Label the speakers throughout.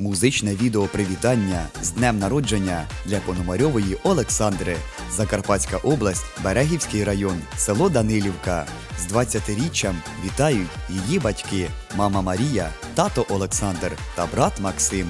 Speaker 1: Музичне відео привітання з днем народження для Пономарьової Олександри, Закарпатська область, Берегівський район, село Данилівка. З 20-річчям вітають її батьки, мама Марія, тато Олександр та брат Максим.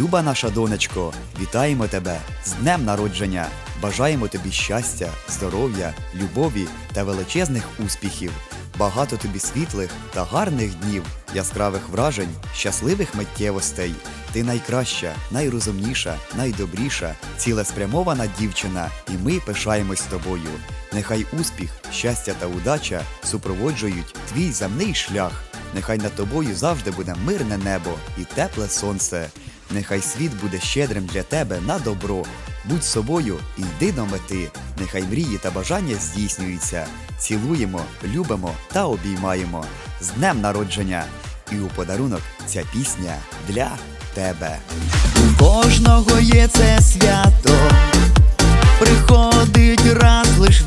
Speaker 1: Люба наша донечко, вітаємо тебе з днем народження! Бажаємо тобі щастя, здоров'я, любові та величезних успіхів. Багато тобі світлих та гарних днів, яскравих вражень, щасливих миттєвостей. Ти найкраща, найрозумніша, найдобріша, цілеспрямована дівчина, і ми пишаємось тобою. Нехай успіх, щастя та удача супроводжують твій земний шлях. Нехай над тобою завжди буде мирне небо і тепле сонце. Нехай світ буде щедрим для тебе на добро. Будь собою і йди до мети. Нехай мрії та бажання здійснюються. Цілуємо, любимо та обіймаємо. З днем народження! І у подарунок ця пісня для тебе. У кожного є це свято, приходить раз лиш в